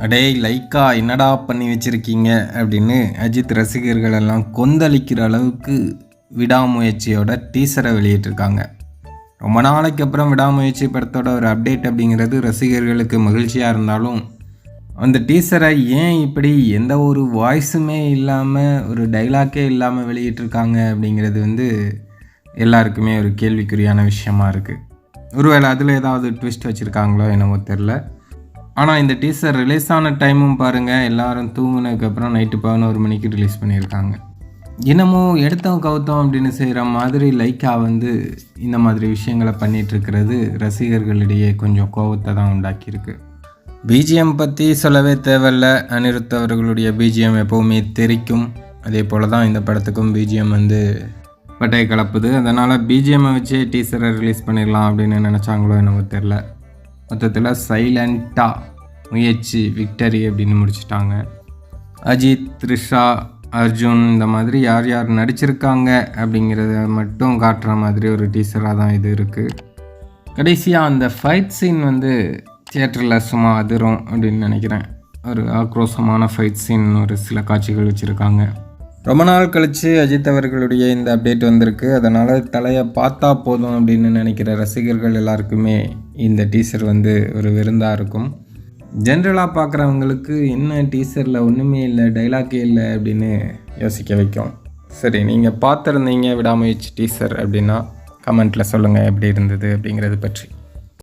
அடே லைக்கா என்னடா பண்ணி வச்சுருக்கீங்க? அப்படின்னு அஜித் ரசிகர்கள் எல்லாம் கொந்தளிக்கிற அளவுக்கு விடாமுயற்சியோட டீசரை வெளியிட்டிருக்காங்க. ரொம்ப நாளைக்கு அப்புறம் விடாமுயற்சி படத்தோட ஒரு அப்டேட் அப்படிங்கிறது ரசிகர்களுக்கு மகிழ்ச்சியாக இருந்தாலும் அந்த டீசரை ஏன் இப்படி எந்த ஒரு வாய்ஸுமே இல்லாமல் ஒரு டைலாக்கே இல்லாமல் வெளியிட்டிருக்காங்க அப்படிங்கிறது வந்து எல்லாருக்குமே ஒரு கேள்விக்குறியான விஷயமா இருக்குது ஒருவேளை அதில் ஏதாவது ட்விஸ்ட் வச்சுருக்காங்களோ என்னவோ தெரில ஆனால் இந்த டீசர் ரிலீஸ் ஆன டைமும் பாருங்கள் எல்லாரும் தூங்கினதுக்கப்புறம் நைட்டு பதினோரு மணிக்கு ரிலீஸ் பண்ணியிருக்காங்க. இன்னமும் எடுத்தோம் கவுத்தோம் அப்படின்னு செய்கிற மாதிரி லைக்கா வந்து இந்த மாதிரி விஷயங்களை பண்ணிகிட்ருக்கிறது இருக்கிறது ரசிகர்களிடையே கொஞ்சம் கோபத்தை தான் உண்டாக்கியிருக்கு. பிஜிஎம் பற்றி சொல்லவே தேவையில்ல. அனிருத் அவர்களுடைய பிஜிஎம் எப்போவுமே தெரிக்கும். அதே போல் தான் இந்த படத்துக்கும் பிஜிஎம் வந்து பட்டை கலப்புது. அதனால் பிஜிஎம்மை வச்சே டீசரை ரிலீஸ் பண்ணிடலாம் அப்படின்னு நினச்சாங்களோ என்னவோ தெரில மொத்தத்தில் சைலண்ட்டாக முயற்சி விக்டரி அப்படின்னு முடிச்சிட்டாங்க. அஜித் த்ரிஷா அர்ஜுன் இந்த மாதிரி யார் யார் நடிச்சிருக்காங்க அப்படிங்கிறத மட்டும் காட்டுற மாதிரி ஒரு டீசராக தான் இது இருக்குது கடைசியாக அந்த ஃபைட் சீன் வந்து தியேட்டரில் சும்மா அதிரும் அப்படின்னு நினைக்கிறேன். ஒரு ஆக்ரோஷமான ஃபைட் சீன் ஒரு சில காட்சிகள் வச்சுருக்காங்க. ரொம்ப நாள் கழித்து அஜித் அவர்களுடைய இந்த அப்டேட் வந்திருக்கு. அதனால் தலையை பார்த்தா போதும் அப்படின்னு நினைக்கிற ரசிகர்கள் எல்லாருக்குமே இந்த டீசர் வந்து ஒரு விருந்தாக இருக்கும். ஜென்ரலாக பார்க்குறவங்களுக்கு என்ன டீசரில் ஒன்றுமே இல்லை டைலாக்கே இல்லை அப்படின்னு யோசிக்க வைக்கும். சரி நீங்கள் பார்த்துருந்தீங்க விடாமுயற்சி டீசர் அப்படின்னா கமெண்ட்டில் சொல்லுங்கள் எப்படி இருந்தது அப்படிங்கிறது பற்றி.